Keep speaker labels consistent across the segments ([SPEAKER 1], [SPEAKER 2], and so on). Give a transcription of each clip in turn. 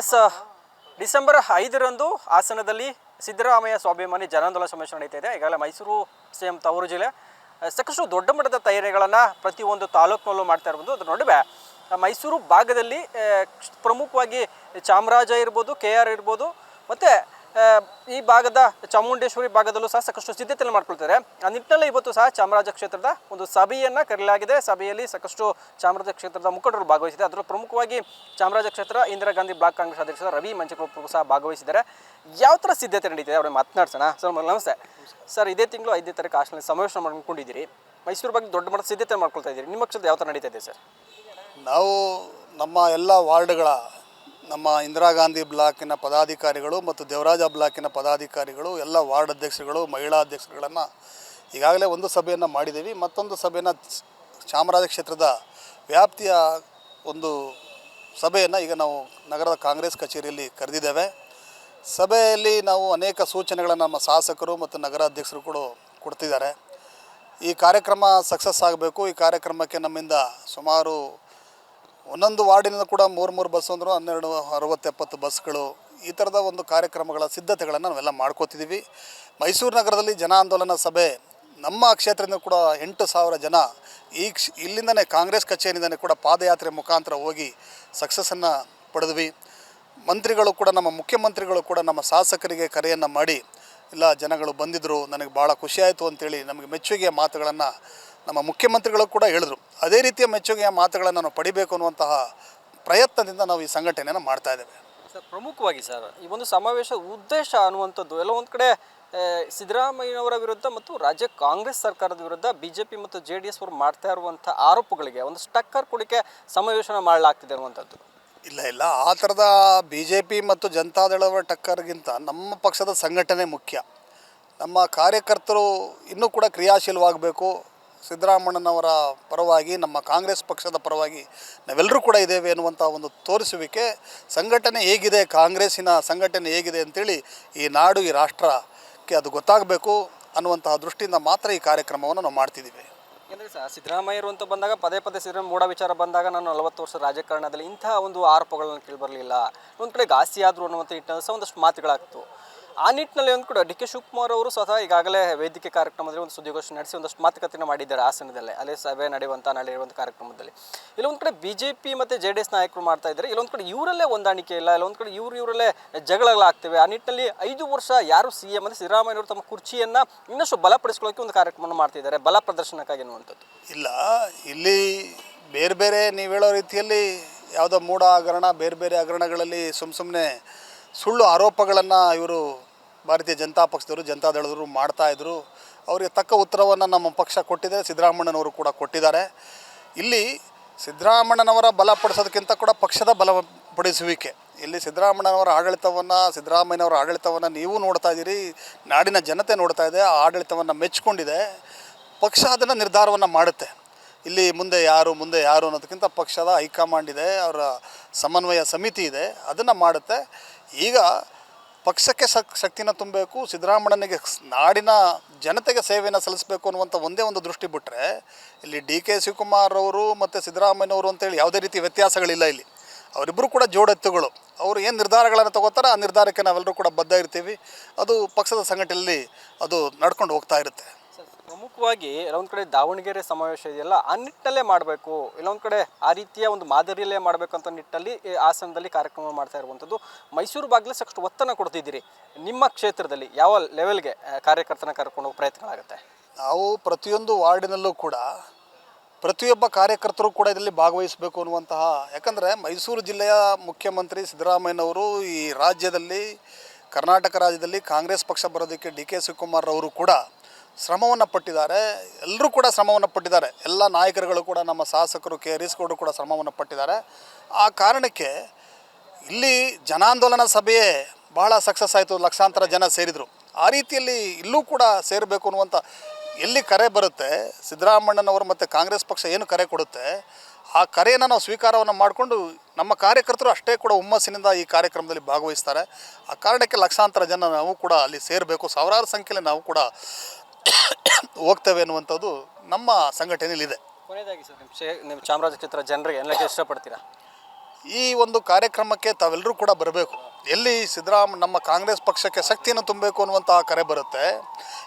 [SPEAKER 1] S December ಐದರಂದು ಹಾಸನದಲ್ಲಿ ಸಿದ್ದರಾಮಯ್ಯ ಸ್ವಾಭಿಮಾನಿ ಜನಾಂದೋಲನ ಸಮಾವೇಶ ನಡೀತಾ ಇದೆ. ಈಗಾಗಲೇ ಮೈಸೂರು ಸೇಮ್ ತವರು ಜಿಲ್ಲೆ ಸಾಕಷ್ಟು ದೊಡ್ಡ ಮಟ್ಟದ ತಯಾರಿಗಳನ್ನು ಪ್ರತಿಯೊಂದು ತಾಲೂಕಿನಲ್ಲೂ ಮಾಡ್ತಾ ಇರ್ಬೋದು. ಅದ್ರ ನಡುವೆ ಮೈಸೂರು ಭಾಗದಲ್ಲಿ ಪ್ರಮುಖವಾಗಿ ಚಾಮರಾಜ ಇರ್ಬೋದು, ಕೆ ಆರ್ ಇರ್ಬೋದು, ಮತ್ತು ಈ ಭಾಗದ ಚಾಮುಂಡೇಶ್ವರಿ ಭಾಗದಲ್ಲೂ ಸಹ ಸಾಕಷ್ಟು ಸಿದ್ಧತೆಯನ್ನು ಮಾಡ್ಕೊಳ್ತಾರೆ. ಆ ನಿಟ್ಟಿನಲ್ಲಿ ಇವತ್ತು ಸಹ ಚಾಮರಾಜ ಕ್ಷೇತ್ರದ ಒಂದು ಸಭೆಯನ್ನು ಕರೆಯಲಾಗಿದೆ. ಸಭೆಯಲ್ಲಿ ಸಾಕಷ್ಟು ಚಾಮರಾಜ ಕ್ಷೇತ್ರದ ಮುಖಂಡರು ಭಾಗವಹಿಸಿದೆ ಅದರ ಪ್ರಮುಖವಾಗಿ ಚಾಮರಾಜ ಕ್ಷೇತ್ರ ಇಂದಿರಾ ಗಾಂಧಿ ಬ್ಲಾಕ್ ಕಾಂಗ್ರೆಸ್ ಅಧ್ಯಕ್ಷ ರವಿ ಮಂಚಕರು ಸಹ ಭಾಗವಹಿಸಿದ್ದಾರೆ. ಯಾವ ಥರ ಸಿದ್ಧತೆ ನಡೀತಿದೆ? ಅವ್ರಿಗೆ ಮಾತನಾಡ್ಸೋಣ. ಸರ್, ನಮಸ್ತೆ. ಸರ್, ಇದೇ ತಿಂಗಳು ಐದನೇ ತಾರೀಕು ಹಾಸ್ಟೆಲ್ ಸಮಾವೇಶ ಮಾಡ್ಕೊಂಡಿದ್ದೀರಿ. ಮೈಸೂರು ಬಗ್ಗೆ ದೊಡ್ಡ ಮಟ್ಟದ ಸಿದ್ಧತೆ ಮಾಡ್ಕೊಳ್ತಾ ಇದ್ದೀರಿ. ನಿಮ್ಮ ಕ್ಷೇತ್ರ ಯಾವ ಥರ ನಡೀತಾ ಇದೆ ಸರ್?
[SPEAKER 2] ನಾವು ನಮ್ಮ ಎಲ್ಲ ವಾರ್ಡ್ಗಳ ನಮ್ಮ ಇಂದಿರಾ ಗಾಂಧಿ ಬ್ಲಾಕಿನ ಪದಾಧಿಕಾರಿಗಳು ಮತ್ತು ದೇವರಾಜ ಬ್ಲಾಕಿನ ಪದಾಧಿಕಾರಿಗಳು, ಎಲ್ಲ ವಾರ್ಡ್ ಅಧ್ಯಕ್ಷರುಗಳು, ಮಹಿಳಾ ಅಧ್ಯಕ್ಷರುಗಳನ್ನು ಈಗಾಗಲೇ ಒಂದು ಸಭೆಯನ್ನು ಮಾಡಿದ್ದೀವಿ. ಮತ್ತೊಂದು ಸಭೆಯನ್ನು ಚಾಮರಾಜ ಕ್ಷೇತ್ರದ ವ್ಯಾಪ್ತಿಯ ಒಂದು ಸಭೆಯನ್ನು ಈಗ ನಾವು ನಗರದ ಕಾಂಗ್ರೆಸ್ ಕಚೇರಿಯಲ್ಲಿ ಕರೆದಿದ್ದೇವೆ. ಸಭೆಯಲ್ಲಿ ನಾವು ಅನೇಕ ಸೂಚನೆಗಳನ್ನು ನಮ್ಮ ಶಾಸಕರು ಮತ್ತು ನಗರ ಅಧ್ಯಕ್ಷರು ಕೂಡ ಕೊಡ್ತಿದ್ದಾರೆ. ಈ ಕಾರ್ಯಕ್ರಮ ಸಕ್ಸಸ್ ಆಗಬೇಕು. ಈ ಕಾರ್ಯಕ್ರಮಕ್ಕೆ ನಮ್ಮಿಂದ ಸುಮಾರು ಒಂದೊಂದು ವಾರ್ಡಿನಿಂದ ಕೂಡ ಮೂರು ಮೂರು ಬಸ್ ಅಂದರೂ ಹನ್ನೆರಡು ಅರವತ್ತೆಪ್ಪತ್ತು ಬಸ್ಗಳು ಈ ಥರದ ಒಂದು ಕಾರ್ಯಕ್ರಮಗಳ ಸಿದ್ಧತೆಗಳನ್ನು ನಾವೆಲ್ಲ ಮಾಡ್ಕೋತಿದ್ದೀವಿ. ಮೈಸೂರು ನಗರದಲ್ಲಿ ಜನ ಆಂದೋಲನ ಸಭೆ, ನಮ್ಮ ಕ್ಷೇತ್ರದಿಂದ ಕೂಡ ಎಂಟು ಸಾವಿರ ಜನ ಈ ಕ್ಷ, ಇಲ್ಲಿಂದನೇ ಕಾಂಗ್ರೆಸ್ ಕಚೇರಿಯಿಂದನೇ ಕೂಡ ಪಾದಯಾತ್ರೆ ಮುಖಾಂತರ ಹೋಗಿ ಸಕ್ಸಸ್ಸನ್ನು ಪಡೆದ್ವಿ. ಮಂತ್ರಿಗಳು ಕೂಡ, ನಮ್ಮ ಮುಖ್ಯಮಂತ್ರಿಗಳು ಕೂಡ ನಮ್ಮ ಶಾಸಕರಿಗೆ ಕರೆಯನ್ನು ಮಾಡಿ, ಇಲ್ಲ ಜನಗಳು ಬಂದಿದ್ದರು ನನಗೆ ಭಾಳ ಖುಷಿಯಾಯಿತು ಅಂತೇಳಿ ನಮಗೆ ಮೆಚ್ಚುಗೆಯ ಮಾತುಗಳನ್ನು ನಮ್ಮ ಮುಖ್ಯಮಂತ್ರಿಗಳು ಕೂಡ ಹೇಳಿದ್ರು ಅದೇ ರೀತಿಯ ಮೆಚ್ಚುಗೆಯ ಮಾತುಗಳನ್ನು ನಾವು ಪಡಿಬೇಕು ಅನ್ನುವಂತಹ ಪ್ರಯತ್ನದಿಂದ ನಾವು ಈ ಸಂಘಟನೆಯನ್ನು ಮಾಡ್ತಾ ಇದ್ದೇವೆ.
[SPEAKER 1] ಸರ್ ಪ್ರಮುಖವಾಗಿ ಸರ್ ಈ ಒಂದು ಸಮಾವೇಶ ಉದ್ದೇಶ ಅನ್ನುವಂಥದ್ದು ಎಲ್ಲ ಒಂದು ಕಡೆ ಸಿದ್ದರಾಮಯ್ಯನವರ ವಿರುದ್ಧ ಮತ್ತು ರಾಜ್ಯ ಕಾಂಗ್ರೆಸ್ ಸರ್ಕಾರದ ವಿರುದ್ಧ ಬಿ ಜೆ ಪಿ ಮತ್ತು ಜೆ ಡಿ ಎಸ್ ಅವರು ಮಾಡ್ತಾ ಇರುವಂಥ ಆರೋಪಗಳಿಗೆ ಒಂದು ಸ್ಟಕ್ಕರ್ ಕೊಡಿಕೆ ಸಮಾವೇಶನ ಮಾಡಲಾಗ್ತಿದೆ ಅನ್ನುವಂಥದ್ದು.
[SPEAKER 2] ಇಲ್ಲ ಇಲ್ಲ ಆ ಥರದ ಬಿ ಜೆ ಪಿ ಮತ್ತು ಜನತಾದಳವರ ಟಕ್ಕರ್ಗಿಂತ ನಮ್ಮ ಪಕ್ಷದ ಸಂಘಟನೆ ಮುಖ್ಯ. ನಮ್ಮ ಕಾರ್ಯಕರ್ತರು ಇನ್ನೂ ಕೂಡ ಕ್ರಿಯಾಶೀಲವಾಗಬೇಕು ಸಿದ್ದರಾಮಣ್ಣನವರ ಪರವಾಗಿ, ನಮ್ಮ ಕಾಂಗ್ರೆಸ್ ಪಕ್ಷದ ಪರವಾಗಿ ನಾವೆಲ್ಲರೂ ಕೂಡ ಇದ್ದೇವೆ ಎನ್ನುವಂಥ ಒಂದು ತೋರಿಸುವಿಕೆ. ಸಂಘಟನೆ ಹೇಗಿದೆ, ಕಾಂಗ್ರೆಸ್ಸಿನ ಸಂಘಟನೆ ಹೇಗಿದೆ ಅಂತೇಳಿ ಈ ನಾಡು, ಈ ರಾಷ್ಟ್ರಕ್ಕೆ ಅದು ಗೊತ್ತಾಗಬೇಕು ಅನ್ನುವಂತಹ ದೃಷ್ಟಿಯಿಂದ ಮಾತ್ರ ಈ ಕಾರ್ಯಕ್ರಮವನ್ನು ನಾವು ಮಾಡ್ತಿದ್ದೀವಿ.
[SPEAKER 1] ಏನಂದರೆ ಸರ್ ಸಿದ್ದರಾಮಯ್ಯರು ಅಂತ ಬಂದಾಗ, ಪದೇ ಪದೇ ಸಿದ್ದರಾಮಯ್ಯ ಮೂಢ ವಿಚಾರ ಬಂದಾಗ ನಾನು ನಲವತ್ತು ವರ್ಷ ರಾಜಕಾರಣದಲ್ಲಿ ಇಂತಹ ಒಂದು ಆರೋಪಗಳನ್ನು ಕೇಳಿಬರಲಿಲ್ಲ ಒಂದು ಕಡೆ ಗಾಸಿ ಆದರು ಅನ್ನುವಂಥ ನಿಟ್ಟಿನಲ್ಲಿ ಸಹ ಒಂದಷ್ಟು ಮಾತುಗಳಾಗ್ತು. ಆ ನಿಟ್ಟಿನಲ್ಲಿ ಒಂದು ಕೂಡ ಡಿ ಕೆ ಶಿವಕುಮಾರ್ ಅವರು ಸ್ವತಃ ಈಗಾಗಲೇ ವೇದಿಕೆ ಕಾರ್ಯಕ್ರಮದಲ್ಲಿ ಒಂದು ಸುದ್ದಿಗೋಷ್ಠಿ ನಡೆಸಿ ಒಂದಷ್ಟು ಮಾತುಕತೆಯನ್ನು ಮಾಡಿದ್ದಾರೆ ಹಾಸನದಲ್ಲೇ, ಅಲ್ಲೇ ಸಭೆ ನಡೆಯುವಂಥ ನಡೆಯುವಂಥ ಕಾರ್ಯಕ್ರಮದಲ್ಲಿ. ಇಲ್ಲೊಂದು ಕಡೆ ಬಿ ಜೆ ಪಿ ಮತ್ತು ಜೆ ಡಿ ಎಸ್ ನಾಯಕರು ಮಾಡ್ತಾ ಇದ್ದಾರೆ, ಇಲ್ಲೊಂದು ಕಡೆ ಇವರಲ್ಲೇ ಹೊಂದಾಣಿಕೆ ಇಲ್ಲ, ಇಲ್ಲೊಂದು ಕಡೆ ಇವರು ಇವರಲ್ಲೇ ಜಗಳಗಳಾಗ್ತವೆ ಆ ನಿಟ್ಟಿನಲ್ಲಿ ಐದು ವರ್ಷ ಯಾರು ಸಿ ಎಂ ಅಂದರೆ ಸಿದ್ದರಾಮಯ್ಯವರು ತಮ್ಮ ಕುರ್ಚಿಯನ್ನು ಇನ್ನಷ್ಟು ಬಲಪಡಿಸ್ಕೊಳ್ಳೋಕೆ ಒಂದು ಕಾರ್ಯಕ್ರಮವನ್ನು ಮಾಡ್ತಿದ್ದಾರೆ ಬಲ ಪ್ರದರ್ಶನಕ್ಕಾಗಿ ಅನ್ನುವಂಥದ್ದು.
[SPEAKER 2] ಇಲ್ಲ, ಇಲ್ಲಿ ಬೇರೆ ಬೇರೆ ನೀವು ಹೇಳೋ ರೀತಿಯಲ್ಲಿ ಯಾವುದೋ ಮೂಢ ಹಗರಣ ಬೇರೆ ಬೇರೆ ಹಗರಣಗಳಲ್ಲಿ ಸುಮ್ಮ ಸುಮ್ಮನೆ ಸುಳ್ಳು ಆರೋಪಗಳನ್ನು ಇವರು ಭಾರತೀಯ ಜನತಾ ಪಕ್ಷದವರು ಜನತಾದಳದವರು ಮಾಡ್ತಾಯಿದ್ರು ಅವರಿಗೆ ತಕ್ಕ ಉತ್ತರವನ್ನು ನಮ್ಮ ಪಕ್ಷ ಕೊಟ್ಟಿದೆ. ಸಿದ್ದರಾಮಣ್ಣನವರು ಕೂಡ ಕೊಟ್ಟಿದ್ದಾರೆ. ಇಲ್ಲಿ ಸಿದ್ದರಾಮಣ್ಣನವರ ಬಲಪಡಿಸೋದಕ್ಕಿಂತ ಕೂಡ ಪಕ್ಷದ ಬಲಪಡಿಸುವಿಕೆ ಇಲ್ಲಿ ಸಿದ್ದರಾಮಣ್ಣನವರ ಆಡಳಿತವನ್ನು, ಸಿದ್ದರಾಮಯ್ಯನವರ ಆಡಳಿತವನ್ನು ನೀವು ನೋಡ್ತಾ ಇದ್ದೀರಿ. ನಾಡಿನ ಜನತೆ ನೋಡ್ತಾ ಇದೆ. ಆ ಆಡಳಿತವನ್ನು ಮೆಚ್ಚಿಕೊಂಡಿದೆ ಪಕ್ಷ ಅದನ್ನು ನಿರ್ಧಾರವನ್ನು ಮಾಡುತ್ತೆ. ಇಲ್ಲಿ ಮುಂದೆ ಯಾರು ಮುಂದೆ ಯಾರು ಅನ್ನೋದಕ್ಕಿಂತ ಪಕ್ಷದ ಹೈಕಮಾಂಡ್ ಇದೆ. ಅವರ ಸಮನ್ವಯ ಸಮಿತಿ ಇದೆ. ಅದನ್ನು ಮಾಡುತ್ತೆ. ಈಗ ಪಕ್ಷಕ್ಕೆ ಶಕ್ ಶಕ್ತಿನ ತುಂಬಬೇಕು ಸಿದ್ದರಾಮಣ್ಣನಿಗೆ ನಾಡಿನ ಜನತೆಗೆ ಸೇವೆಯನ್ನು ಸಲ್ಲಿಸಬೇಕು ಅನ್ನುವಂಥ ಒಂದೇ ಒಂದು ದೃಷ್ಟಿ ಬಿಟ್ಟರೆ ಇಲ್ಲಿ ಡಿ ಕೆ ಶಿವಕುಮಾರ್ ಅವರು ಮತ್ತು ಸಿದ್ದರಾಮಯ್ಯನವರು ಅಂತೇಳಿ ಯಾವುದೇ ರೀತಿ ವ್ಯತ್ಯಾಸಗಳಿಲ್ಲ ಇಲ್ಲಿ. ಅವರಿಬ್ಬರು ಕೂಡ ಜೋಡೆತ್ತುಗಳು. ಅವರು ಏನು ನಿರ್ಧಾರಗಳನ್ನು ತಗೋತಾರೆ ಆ ನಿರ್ಧಾರಕ್ಕೆ ನಾವೆಲ್ಲರೂ ಕೂಡ ಬದ್ಧ ಇರ್ತೀವಿ. ಅದು ಪಕ್ಷದ ಸಂಘಟನೆಯಲ್ಲಿ ಅದು ನಡ್ಕೊಂಡು ಹೋಗ್ತಾ ಇರುತ್ತೆ.
[SPEAKER 1] ಪ್ರಮುಖವಾಗಿ ಒಂದು ಕಡೆ ದಾವಣಗೆರೆ ಸಮಾವೇಶ ಇದೆಯಲ್ಲ, ಆ ನಿಟ್ಟಲ್ಲೇ ಮಾಡಬೇಕು. ಇಲ್ಲೊಂದು ಕಡೆ ಆ ರೀತಿಯ ಒಂದು ಮಾದರಿಯಲ್ಲೇ ಮಾಡಬೇಕು ಅಂತ ನಿಟ್ಟಲ್ಲಿ ಈ ಹಾಸನದಲ್ಲಿ ಕಾರ್ಯಕ್ರಮ ಮಾಡ್ತಾ ಇರುವಂಥದ್ದು. ಮೈಸೂರು ಬಾಗಿಲೇ ಸಾಕಷ್ಟು ಒತ್ತನ್ನು ಕೊಡ್ತಿದ್ದೀರಿ. ನಿಮ್ಮ ಕ್ಷೇತ್ರದಲ್ಲಿ ಯಾವ ಲೆವೆಲ್ಗೆ ಕಾರ್ಯಕರ್ತನ ಕರ್ಕೊಂಡು ಪ್ರಯತ್ನಗಳಾಗುತ್ತೆ?
[SPEAKER 2] ನಾವು ಪ್ರತಿಯೊಂದು ವಾರ್ಡಿನಲ್ಲೂ ಕೂಡ ಪ್ರತಿಯೊಬ್ಬ ಕಾರ್ಯಕರ್ತರು ಕೂಡ ಇದರಲ್ಲಿ ಭಾಗವಹಿಸಬೇಕು ಅನ್ನುವಂತಹ, ಯಾಕಂದರೆ ಮೈಸೂರು ಜಿಲ್ಲೆಯ ಮುಖ್ಯಮಂತ್ರಿ ಸಿದ್ದರಾಮಯ್ಯನವರು ಈ ರಾಜ್ಯದಲ್ಲಿ, ಕರ್ನಾಟಕ ರಾಜ್ಯದಲ್ಲಿ ಕಾಂಗ್ರೆಸ್ ಪಕ್ಷ ಬರೋದಕ್ಕೆ ಡಿ ಕೆ ಶಿವಕುಮಾರ್ ಅವರು ಕೂಡ ಶ್ರಮವನ್ನು ಪಟ್ಟಿದ್ದಾರೆ. ಎಲ್ಲರೂ ಕೂಡ ಶ್ರಮವನ್ನು ಪಟ್ಟಿದ್ದಾರೆ. ಎಲ್ಲ ನಾಯಕರುಗಳು ಕೂಡ, ನಮ್ಮ ಶಾಸಕರು ಕೆ. ಹರೀಶ್ಗೌಡರು ಕೂಡ ಶ್ರಮವನ್ನು ಪಟ್ಟಿದ್ದಾರೆ. ಆ ಕಾರಣಕ್ಕೆ ಇಲ್ಲಿ ಜನಾಂದೋಲನ ಸಭೆಯೇ ಬಹಳ ಸಕ್ಸಸ್ ಆಯಿತು, ಲಕ್ಷಾಂತರ ಜನ ಸೇರಿದರು. ಆ ರೀತಿಯಲ್ಲಿ ಇಲ್ಲೂ ಕೂಡ ಸೇರಬೇಕು ಅನ್ನುವಂಥ ಎಲ್ಲಿ ಕರೆ ಬರುತ್ತೆ ಸಿದ್ದರಾಮಣ್ಣನವರು ಮತ್ತು ಕಾಂಗ್ರೆಸ್ ಪಕ್ಷ ಏನು ಕರೆ ಕೊಡುತ್ತೆ, ಆ ಕರೆಯನ್ನು ನಾವು ಸ್ವೀಕಾರವನ್ನು ಮಾಡಿಕೊಂಡು ನಮ್ಮ ಕಾರ್ಯಕರ್ತರು ಅಷ್ಟೇ ಕೂಡ ಹುಮ್ಮಸ್ಸಿನಿಂದ ಈ ಕಾರ್ಯಕ್ರಮದಲ್ಲಿ ಭಾಗವಹಿಸ್ತಾರೆ. ಆ ಕಾರಣಕ್ಕೆ ಲಕ್ಷಾಂತರ ಜನ ನಾವು ಕೂಡ ಅಲ್ಲಿ ಸೇರಬೇಕು. ಸಾವಿರಾರು ಸಂಖ್ಯೆಯಲ್ಲಿ ನಾವು ಕೂಡ ಹೋಗ್ತೇವೆ ಅನ್ನುವಂಥದ್ದು ನಮ್ಮ ಸಂಘಟನೆಯಲ್ಲಿದೆ
[SPEAKER 1] ಕೊನೆಯದಾಗಿ ಸರ್ ನಿಮ್ಮ ಶೇ ನಿಮ್ಮ ಚಾಮರಾಜ ಕ್ಷೇತ್ರ ಜನರಿಗೆ ಎಲ್ಲಕ್ಕೆ ಇಷ್ಟಪಡ್ತೀರಾ?
[SPEAKER 2] ಈ ಒಂದು ಕಾರ್ಯಕ್ರಮಕ್ಕೆ ತಾವೆಲ್ಲರೂ ಕೂಡ ಬರಬೇಕು. ಎಲ್ಲಿ ಸಿದ್ದರಾಮ ನಮ್ಮ ಕಾಂಗ್ರೆಸ್ ಪಕ್ಷಕ್ಕೆ ಶಕ್ತಿಯನ್ನು ತುಂಬಬೇಕು ಅನ್ನುವಂಥ ಕರೆ ಬರುತ್ತೆ.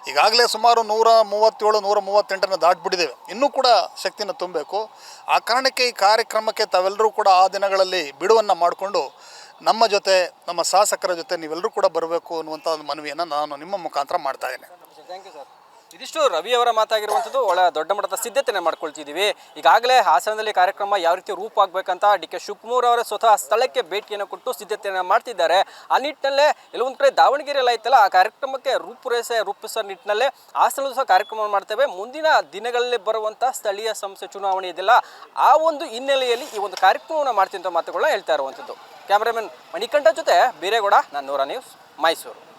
[SPEAKER 2] ಈಗಾಗಲೇ ಸುಮಾರು ನೂರ ಮೂವತ್ತೇಳು ನೂರ ಮೂವತ್ತೆಂಟನ್ನು ದಾಟ್ಬಿಟ್ಟಿದ್ದೇವೆ. ಇನ್ನೂ ಕೂಡ ಶಕ್ತಿಯನ್ನು ತುಂಬಬೇಕು. ಆ ಕಾರಣಕ್ಕೆ ಈ ಕಾರ್ಯಕ್ರಮಕ್ಕೆ ತಾವೆಲ್ಲರೂ ಕೂಡ ಆ ದಿನಗಳಲ್ಲಿ ಬಿಡುವನ್ನು ಮಾಡಿಕೊಂಡು ನಮ್ಮ ಜೊತೆ ನಮ್ಮ ಶಾಸಕರ ಜೊತೆ ನೀವೆಲ್ಲರೂ ಕೂಡ ಬರಬೇಕು ಅನ್ನುವಂಥ ಒಂದು ಮನವಿಯನ್ನು ನಾನು ನಿಮ್ಮ ಮುಖಾಂತರ ಮಾಡ್ತಾ ಇದ್ದೇನೆ.
[SPEAKER 1] Thank you sir. ಇದಿಷ್ಟು ರವಿ ಅವರ ಮಾತಾಗಿರುವಂಥದ್ದು. ಒಳ್ಳೆ ದೊಡ್ಡ ಮಟ್ಟದ ಸಿದ್ಧತೆ ಮಾಡ್ಕೊಳ್ತಿದ್ದೀವಿ. ಈಗಾಗಲೇ ಹಾಸನದಲ್ಲಿ ಕಾರ್ಯಕ್ರಮ ಯಾವ ರೀತಿ ರೂಪ ಆಗಬೇಕಂತ ಡಿ ಕೆ ಶಿವಕುಮಾರ್ ಅವರ ಸ್ವತಃ ಸ್ಥಳಕ್ಕೆ ಭೇಟಿಯನ್ನು ಕೊಟ್ಟು ಸಿದ್ಧತೆಯನ್ನು ಮಾಡ್ತಿದ್ದಾರೆ. ಆ ನಿಟ್ಟಿನಲ್ಲೇ ಕೆಲವೊಂದು ಕಡೆ ದಾವಣಗೆರೆಯಲ್ಲಿ ಐತಲ್ಲ ಆ ಕಾರ್ಯಕ್ರಮಕ್ಕೆ ರೂಪುರೇಷೆ ರೂಪಿಸೋ ನಿಟ್ಟಿನಲ್ಲೇ ಹಾಸನಲ್ಲೂ ಸಹ ಕಾರ್ಯಕ್ರಮ ಮಾಡ್ತೇವೆ. ಮುಂದಿನ ದಿನಗಳಲ್ಲಿ ಬರುವಂಥ ಸ್ಥಳೀಯ ಸಂಸ್ಥೆ ಚುನಾವಣೆ ಇದೆಲ್ಲ ಆ ಒಂದು ಹಿನ್ನೆಲೆಯಲ್ಲಿ ಈ ಒಂದು ಕಾರ್ಯಕ್ರಮವನ್ನು ಮಾಡ್ತೀನಿ ಅಂತ ಮಾತುಗಳನ್ನ ಹೇಳ್ತಾ ಇರುವಂಥದ್ದು. ಕ್ಯಾಮ್ರಾಮನ್ ಮಣಿಕಂಠ ಜೊತೆ ಬೀರೇಗೌಡ ನಾನು ನೂರ ನ್ಯೂಸ್ ಮೈಸೂರು.